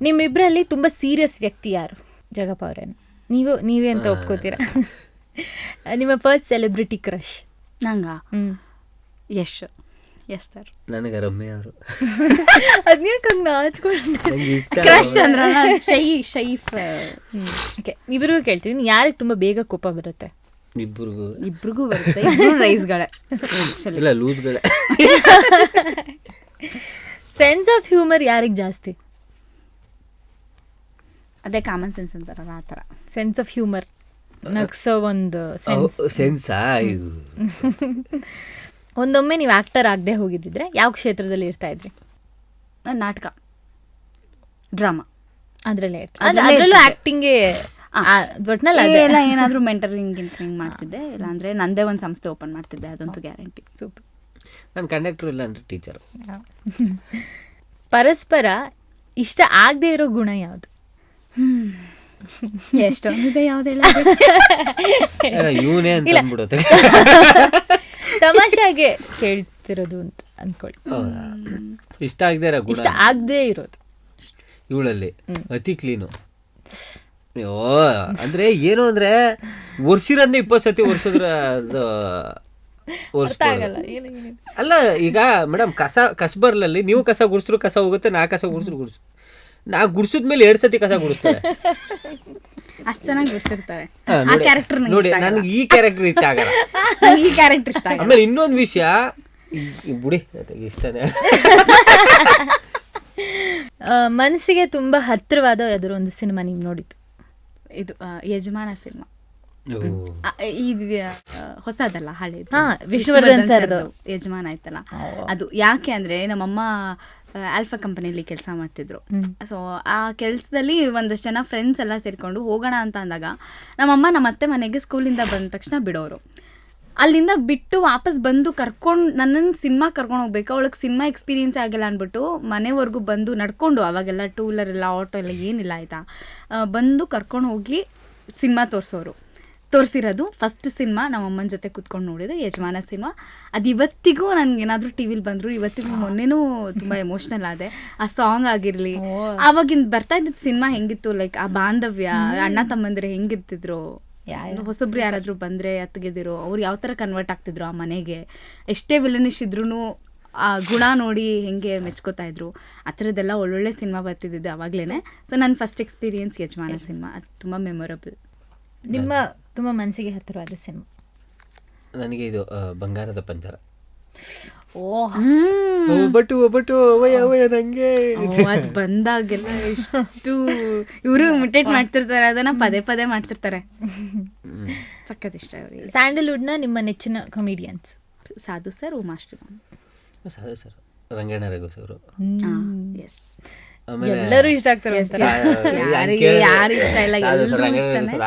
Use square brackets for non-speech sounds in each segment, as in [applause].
ನಿಮ್ಮಿಬ್ಬರಲ್ಲಿ ತುಂಬ ಸೀರಿಯಸ್ ವ್ಯಕ್ತಿ ಯಾರು? ಜಗಪ್ಪ ಅವರೇನು? ನೀವು ನೀವೇ ಅಂತ ಒಪ್ಕೋತೀರಾ? [laughs] ನಿಮ್ಮ ಫಸ್ಟ್ ಸೆಲೆಬ್ರಿಟಿ ಕ್ರಶ್ ನಂಗ? ಯಶ್. ಎಸ್ ಸರ್ ನನಗೆ ರಮ್ಯ ಅವರು. [laughs] ಇಷ್ಟ ಕ್ರಶ್ ಅಂದ್ರ [laughs] ಶೈ ಶೈಫ್. ಓಕೆ ಇಬ್ಬರಿಗೂ ಕೇಳ್ತೀನಿ ಯಾರಿಗೆ ತುಂಬ ಬೇಗ ಕೋಪ ಬರುತ್ತೆ? ಇಬ್ಬರಿಗೂ ಇಬ್ರಿಗೂ ಬರುತ್ತೆ ಇಬ್ರು ರೈಸ್ಗಳೇ ಇಲ್ಲ ಲೂಸ್ಗಳೇ. ಸೆನ್ಸ್ ಆಫ್ ಹ್ಯೂಮರ್ ಯಾರಿಗೆ ಜಾಸ್ತಿ? ಅದೇ ಕಾಮನ್ ಸೆನ್ಸ್ ಅಂತಾರಲ್ಲ ಆ ಥರ. ಸೆನ್ಸ್ ಆಫ್ ಹ್ಯೂಮರ್ ನಗ್ಸೋ ಒಂದು ಸೆನ್ಸ್ [laughs] ಒಂದೊಮ್ಮೆ ನೀವು ಆಕ್ಟರ್ ಆಗದೆ ಹೋಗಿದ್ದಿದ್ರೆ ಯಾವ ಕ್ಷೇತ್ರದಲ್ಲಿ ಇರ್ತಾ ಇದ್ರಿ? ನಾಟಕ. ಡ್ರಾಮಾ. ಅದರಲ್ಲೇ ಇರ್ತಾ ಅದ್ರಲ್ಲೇ ಆ್ಯಕ್ಟಿಂಗೇ ಒಟ್ನಲ್ಲಿ ಏನಾದರೂ ಮೆಂಟರಿಂಗ್ ಗಿಂಟರಿಂಗ್ ಮಾಡ್ತಿದ್ದೆ. ಇಲ್ಲಾಂದ್ರೆ ನಂದೇ ಒಂದು ಸಂಸ್ಥೆ ಓಪನ್ ಮಾಡ್ತಿದ್ದೆ ಅದಂತೂ ಗ್ಯಾರಂಟಿ ಸೂಪರ್. ನಾನು ಕಂಡಕ್ಟರ್ ಇಲ್ಲ ಅಂದರೆ ಟೀಚರು [laughs] ಪರಸ್ಪರ ಇಷ್ಟ ಆಗದೆ ಇರೋ ಗುಣ ಯಾವುದು? ಎಷ್ಟೊಂದಿದೆ ಯಾವ್ದೆಲ್ಲ ಇವನೇ ಅಂತ. ಅಂದ್ಬಿಡುತ್ತೆ ತಮಾಷೆಗೆ ಕೇಳ್ತಿರೋದು ಅಂತ ಅನ್ಕೊಳ್ಳಿ. ಇಷ್ಟ ಆಗದೆ ಇರೋ ಗುಣ. ಇಷ್ಟ ಆಗದೆ ಇರೋದು. ಇವಳಲ್ಲಿ ಅತಿ ಕ್ಲೀನು ಅಯ್ಯೋ ಅಂದ್ರೆ ಏನು ಅಂದ್ರೆ ಒರ್ಸಿರೋದ್ನ ಇಪ್ಪತ್ತು ಸತಿ ಒರ್ಸಿದ್ರ ಅದು ಅಲ್ಲ ಈಗ ಮೇಡಮ್ ಕಸ ಕಸಬರ್ಲಲ್ಲಿ ನೀವು ಕಸ ಗುಡ್ಸ್ರು ಕಸ ಹೋಗುತ್ತೆ ನಾ ಕಸ ಗುಡ್ಸ್ರು ಗುಡಿಸ್ ನಾ ಗುಡ್ಸಿದ್ಮೇಲೆ ಎರಡು ಸತಿ ಕಸ ಗುಡಿಸ್ತಾರೆ. [laughs] ಅಷ್ಟು ಚೆನ್ನಾಗಿ ಬಿಡ್ಸಿರ್ತಾರೆ ಹಾ, ಆ ನೋಡಿ- ಕ್ಯಾರೆಕ್ಟರ್ ನೋಡಿ ನನಗೆ ಈ ಕ್ಯಾರೆಕ್ಟರ್ ಇಷ್ಟ ಆಗಲ್ಲ. ಈ ಕ್ಯಾರೆಕ್ಟರ್ [laughs] ಇಷ್ಟ ಆಗಲ್ಲ. ಆಮೇಲೆ ಇನ್ನೊಂದು ವಿಷಯ ಈ- ಈ ಬುಡಿ ಇಷ್ಟನೇ. [laughs] ಆ, ಮನಸ್ಸಿಗೆ ತುಂಬಾ ಹತ್ತಿರವಾದ ಯಾವ್ದಾದ್ರು ಒಂದು ಸಿನಿಮಾ ನೀವು ನೋಡಿದ್ದು? ಇದು ಆ, ಯಜಮಾನ ಸಿನಿಮಾ. ಓ. ಇದು ಆ, ಹೊಸದಲ್ಲ ಹಳೆ ಹಾ, ವಿಷ್ಣುವರ್ಧನ್ ಸರ್ದು. ಯಜಮಾನ ಆಯ್ತಲ್ಲ. ಅದು ಯಾಕೆ ಅಂದ್ರೆ ನಮ್ಮಮ್ಮ ಆಲ್ಫಾ ಕಂಪನಿಯಲ್ಲಿ ಕೆಲಸ ಮಾಡ್ತಿದ್ರು. ಸೊ ಆ ಕೆಲಸದಲ್ಲಿ ಒಂದಷ್ಟು ಜನ ಫ್ರೆಂಡ್ಸ್ ಎಲ್ಲ ಸೇರಿಕೊಂಡು ಹೋಗೋಣ ಅಂತ ಅಂದಾಗ ನಮ್ಮಮ್ಮ ನಮ್ಮ ಅತ್ತೆ ಮನೆಗೆ ಸ್ಕೂಲಿಂದ ಬಂದ ತಕ್ಷಣ ಬಿಡೋರು. ಅಲ್ಲಿಂದ ಬಿಟ್ಟು ವಾಪಸ್ ಬಂದು ಕರ್ಕೊಂಡು ನನ್ನನ್ನು ಸಿನಿಮಾ ಕರ್ಕೊಂಡು ಹೋಗ್ಬೇಕು. ಅವಳಿಗೆ ಸಿನಿಮಾ ಎಕ್ಸ್ಪೀರಿಯನ್ಸ್ ಆಗಿಲ್ಲ ಅಂದ್ಬಿಟ್ಟು ಮನೆವರೆಗೂ ಬಂದು ನಡ್ಕೊಂಡು ಅವಾಗೆಲ್ಲ ಟೂ ವೀಲರ್ ಎಲ್ಲ ಆಟೋ ಎಲ್ಲ ಏನಿಲ್ಲ ಆಯಿತಾ ಬಂದು ಕರ್ಕೊಂಡು ಹೋಗಿ ಸಿನಿಮಾ ತೋರಿಸೋರು. ತೋರಿಸಿರೋದು. ಫಸ್ಟ್ ಸಿನಿಮಾ ನಮ್ಮ ಅಮ್ಮನ ಜೊತೆ ಕೂತ್ಕೊಂಡು ನೋಡಿದೆ ಯಜಮಾನ ಸಿನಿಮಾ ಅದು ಇವತ್ತಿಗೂ ನನಗೆ ಏನಾದರೂ ಟಿ ವಿಲಿ ಬಂದರು ಇವತ್ತಿಗೂ ಮೊನ್ನೆನೂ ತುಂಬ ಎಮೋಷ್ನಲ್ ಆದೆ. ಆ ಸಾಂಗ್ ಆಗಿರಲಿ. ಆವಾಗಿಂದ ಬರ್ತಾ ಇದ್ದಿದ್ದು ಸಿನಿಮಾ ಹೆಂಗಿತ್ತು? ಲೈಕ್ ಆ ಬಾಂಧವ್ಯ ಅಣ್ಣ ತಮ್ಮಂದ್ರೆ ಹೆಂಗಿರ್ತಿದ್ರು. ಹೊಸಬ್ರು ಯಾರಾದರೂ ಬಂದರೆ ಅತ್ತಗೆದಿರೋ ಅವ್ರು ಯಾವ ಥರ ಕನ್ವರ್ಟ್ ಆಗ್ತಿದ್ರು ಆ ಮನೆಗೆ? ಎಷ್ಟೇ ವಿಲನಿಶ್ ಇದ್ರೂ ಆ ಗುಣ ನೋಡಿ ಹೆಂಗೆ ಮೆಚ್ಕೋತಾ ಇದ್ರು? ಆ ಥರದ್ದೆಲ್ಲ ಒಳ್ಳೊಳ್ಳೆ ಸಿನಿಮಾ ಬರ್ತಿದ್ದಿದ್ದು ಅವಾಗಲೇ ಸೊ ನನ್ನ ಫಸ್ಟ್ ಎಕ್ಸ್ಪೀರಿಯನ್ಸ್ ಯಜಮಾನ ಸಿನಿಮಾ ಅದು ತುಂಬ ಮೆಮೊರಬಲ್ ನಿಮ್ಮ ತುಂಬ ಮನಸ್ಸಿಗೆ ಹತ್ತಿರವಾದ ಸಿನಿಮಾ ನನಗೆ ಇದು ಬಂಗಾರದ ಪಂಜರ. ಓಹ್. ಒಬ್ಬಟ್ಟು ಒಬ್ಬಟ್ಟು ಅವಯ ಅವಯ ನಂಗೆ. ಅದು ಬಂದಾಗೆಲ್ಲ ಎಷ್ಟು ಇವರು ಇಮಿಟೇಟ್ ಮಾಡ್ತಿರ್ತಾರೆ ಅದನ್ನ ಪದೇ ಪದೇ ಮಾಡ್ತಿರ್ತಾರೆ. ಸಖತ್ ಇಷ್ಟ ಅವರಿಗೆ ಸ್ಯಾಂಡಲ್ವುಡ್ನ ನಿಮ್ಮ ನೆಚ್ಚಿನ comedians Sadhu sir Umashree. Sadhu sir Ranganna Raghu sir. Yes ಎಲ್ಲರೂ ಇಷ್ಟ ಆಗ್ತಾರೆ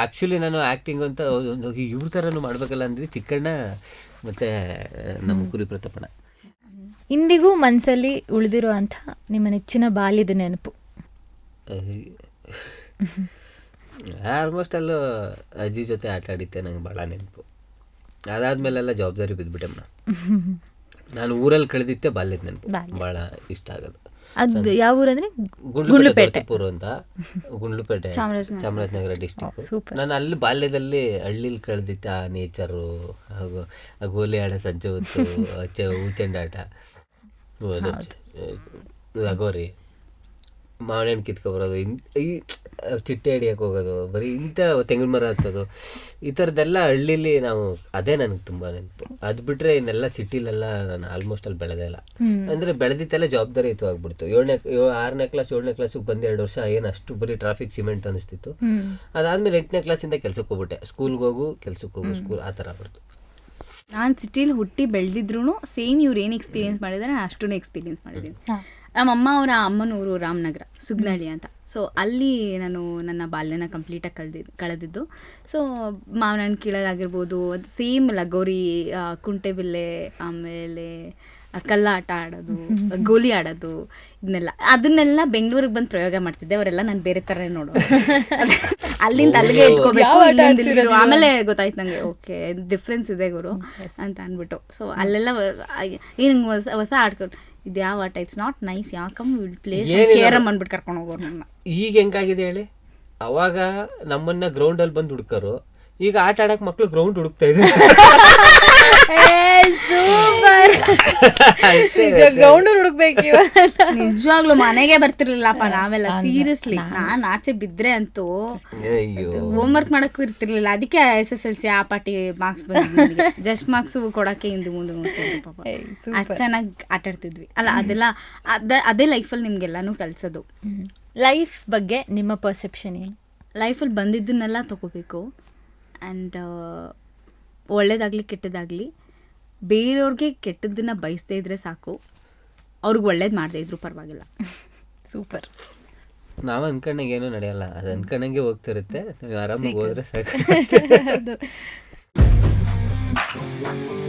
ಆಕ್ಚುಲಿ ನಾನು ಆಕ್ಟಿಂಗ್ ಅಂತ ಒಂದು ಇವ್ರ ತರನು ಮಾಡ್ಬೇಕಲ್ಲ ಅಂದ್ರೆ ಚಿಕ್ಕಣ್ಣ ಮತ್ತೆ ನಮ್ಮ ಕುರಿ ಪ್ರತಾಪಣ್ಣ ಇಂದಿಗೂ ಮನಸ್ಸಲ್ಲಿ ಉಳಿದಿರೋ ಅಂತ ನಿಮ್ಮ ನೆಚ್ಚಿನ ಬಾಲ್ಯದ ನೆನಪು? ಆಲ್ಮೋಸ್ಟ್ [laughs] ಅಲ್ಲೂ ಅಜ್ಜಿ ಜೊತೆ ಆಟ ಆಡಿದ್ದೆ ನಂಗೆ ಭಾಳ ನೆನಪು. ಅದಾದ್ಮೇಲೆಲ್ಲ ಜವಾಬ್ದಾರಿ ಬಿದ್ದುಬಿಟ್ಟೆ [laughs] ನಾನು ಊರಲ್ಲಿ ಕಳೆದಿದ್ದೆ ಬಾಲ್ಯದ ನೆನಪು. ಬಹಳ ಭಾಳ ಇಷ್ಟ ಆಗೋದು. ಅದು ಯಾವ ಊರಂದ್ರೆ? ಗುಂಡ್ಲುಪೇಟೆ ದೊಡ್ಡಪುರ ಅಂತ. ಗುಂಡ್ಲುಪೇಟೆ. ಚಾಮರಾಜನಗರ. ಡಿಸ್ಟ್ರಿಕ್ಟ್ ಡಿಸ್ಟಿಕ್ ನಾನು ಅಲ್ಲಿ ಬಾಲ್ಯದಲ್ಲಿ ಹಳ್ಳಿಲಿ ಕಳೆದಿತ್ತು ಆ ನೇಚರು ಹಾಗೂ ಆ ಗೋಲಿ ಆಡ ಸಜ್ಜೆ ಹೊತ್ತು ಹೂಚೆಂಡಾಟ ಲಗೋರಿ. ಮಾವಿನ ಹಣ್ಣು ಕಿತ್ಕೊಬರೋದು ಇನ್ ಈ ಚಿಟ್ಟೆ ಹಿಡಿಯಕ್ಕೆ ಹೋಗೋದು ಬರೀ ಇಂಥ ತೆಂಗಿನ ಮರ ಹತ್ತೋದು ಈ ಥರದ್ದೆಲ್ಲ ಹಳ್ಳಿಲಿ ನಾವು ಅದೇ ನನಗೆ ತುಂಬ ನೆನಪು. ಅದು ಬಿಟ್ಟರೆ ಇನ್ನೆಲ್ಲ ಸಿಟಿಲೆಲ್ಲ ನಾನು ಆಲ್ಮೋಸ್ಟ್ ಅಲ್ಲಿ ಬೆಳೆದೇ ಇಲ್ಲ. ಅಂದರೆ ಬೆಳೆದಿತ್ತೆಲ್ಲ ಜವಾಬ್ದಾರಿ ಇತ್ತು ಆಗ್ಬಿಡ್ತು. ಏಳನೇ ಆರನೇ ಕ್ಲಾಸ್ ಏಳನೇ ಕ್ಲಾಸಿಗೆ ಬಂದು ಎರಡು ವರ್ಷ ಏನು ಅಷ್ಟು ಬರೀ ಟ್ರಾಫಿಕ್ ಸಿಮೆಂಟ್ ಅನಿಸ್ತಿತ್ತು ಅದಾದಮೇಲೆ ಎಂಟನೇ ಕ್ಲಾಸಿಂದ ಕೆಲ್ಸಕ್ಕೆ ಹೋಗ್ಬಿಟ್ಟೆ. ಸ್ಕೂಲ್ಗೆ ಹೋಗು ಕೆಲ್ಸಕ್ಕೆ ಹೋಗು ಸ್ಕೂಲ್ ಆ ಥರ ಆಗ್ಬಿಡ್ತು. ನಾನು ಸಿಟಿಲಿ ಹುಟ್ಟಿ ಬೆಳೆದಿದ್ರು ಸೇಮ್ ಇವ್ರು ಏನು ಎಕ್ಸ್ಪೀರಿಯನ್ಸ್ ಮಾಡಿದ್ದಾರೆ ನಾನು ಅಷ್ಟೂ ಎಕ್ಸ್ಪೀರಿಯೆನ್ಸ್ ಮಾಡಿದ್ದೀನಿ ನಮ್ಮಮ್ಮ ಅವರ ಅಮ್ಮನೂರು ರಾಮನಗರ ಸುಗ್ನಳ್ಳಿ ಅಂತ. ಸೊ ಅಲ್ಲಿ ನಾನು ನನ್ನ ಬಾಲ್ಯನ ಕಂಪ್ಲೀಟಾಗಿ ಕಳೆದಿದ್ದು ಕಳೆದಿದ್ದು. ಸೊ ಮಾವನಣ್ಣ ಕೀಳೋದಾಗಿರ್ಬೋದು ಅದು ಸೇಮ್ ಲಗೋರಿ ಕುಂಟೆಬಿಲ್ಲೆ ಆಮೇಲೆ ಕಲ್ಲಾಟ ಆಡೋದು [laughs] ಗೋಲಿ ಆಡೋದು ಇದನ್ನೆಲ್ಲ ಅದನ್ನೆಲ್ಲ ಬೆಂಗಳೂರಿಗೆ ಬಂದು ಪ್ರಯೋಗ ಮಾಡ್ತಿದ್ದೆ. ಅವರೆಲ್ಲ ನಾನು ಬೇರೆ ಥರ ನೋಡೋದು [laughs] ಅಲ್ಲಿಂದ ಅಲ್ಲಿಗೆ ಇಟ್ಕೋಬೇಕು. ಆಮೇಲೆ ಗೊತ್ತಾಯ್ತು ನನಗೆ ಓಕೆ ಡಿಫ್ರೆನ್ಸ್ ಇದೆ ಗುರು ಅಂತ ಅಂದ್ಬಿಟ್ಟು. ಸೊ ಅಲ್ಲೆಲ್ಲ ಏನು ಹೊಸ ಹೊಸ ಆಡ್ಕೊಂಡು ಇದು ಯಾವ ಆಟ? ಇಟ್ಸ್ ನಾಟ್ ನೈಸ್ ಯಾಕಮ್ ಪ್ಲೇಸ್ ಏನಿಲ್ಲ. ಕೇರಮ್ ಅಂದ್ಬಿಟ್ಟು ಕರ್ಕೊಂಡು ಹೋಗೋರು ನನ್ನ. ಈಗ ಹೆಂಗಾಗಿದೆ ಹೇಳಿ? ಅವಾಗ ನಮ್ಮನ್ನ ಗ್ರೌಂಡ್ ಅಲ್ಲಿ ಬಂದು ಹುಡ್ಕರು. ಈಗ ಆಟ ಆಡಕ್ ಮಕ್ಳು ಗ್ರೌಂಡ್ ಹುಡುಕ್ತಾ ಇದ್ದಾರೆ. [laughs] ಗ್ರೌಂಡ್ ಹುಡುಕ್ಬೇಕು ನಿಜವಾಗ್ಲೂ ಮನೆಗೆ ಬರ್ತಿರ್ಲಿಲ್ಲಪ್ಪ ನಾವೆಲ್ಲ ಸೀರಿಯಸ್ಲಿ ನಾನ್ ಆಚೆ ಬಿದ್ರೆ ಅಂತೂ ಅಯ್ಯೋ. ಹೋಮ್ ವರ್ಕ್ ಮಾಡಕ್ಕೂ ಇರ್ತಿರ್ಲಿಲ್ಲ. ಅದಕ್ಕೆ ಎಸ್ ಎಸ್ ಎಲ್ ಸಿ ಆ ಪಾಟಿ ಮಾರ್ಕ್ಸ್ ಬಂದಿದ್ದು ಜಸ್ಟ್ ಮಾರ್ಕ್ಸ್ ಕೊಡಕ್ಕೆ ಹಿಂದೆ ಮುಂದೆ ಅಷ್ಟ್ ಚೆನ್ನಾಗಿ ಆಟಾಡ್ತಿದ್ವಿ ಅಲ್ಲ ಅದೆಲ್ಲ ಅದೇ ಅದೇ ಲೈಫಲ್ಲಿ ನಿಮ್ಗೆಲ್ಲಾನು ಕಲ್ಸೋದು. ಲೈಫ್ ಬಗ್ಗೆ ನಿಮ್ಮ ಪರ್ಸೆಪ್ಷನ್ ಏನು? ಲೈಫಲ್ಲಿ ಬಂದಿದ್ದನ್ನೆಲ್ಲ ತಗೋಬೇಕು. ಆ್ಯಂಡ್ ಒಳ್ಳೇದಾಗಲಿ ಕೆಟ್ಟದಾಗಲಿ. ಬೇರೆಯವ್ರಿಗೆ ಕೆಟ್ಟದ್ದನ್ನ ಬಯಸ್ತಾ ಇದ್ರೆ ಸಾಕು. ಅವ್ರಿಗೆ ಒಳ್ಳೇದು ಮಾಡದೇ ಇದ್ರು ಪರವಾಗಿಲ್ಲ. [laughs] ಸೂಪರ್. ನಾವು ಅನ್ಕೊಂಡಂಗೆ ಏನೂ ನಡೆಯಲ್ಲ. ಅದು ಅನ್ಕೊಂಡಂಗೆ ಹೋಗ್ತಿರುತ್ತೆ. ನೀವು ಆರಾಮಾಗಿ ಹೋದ್ರೆ ಸಾಕು. [laughs]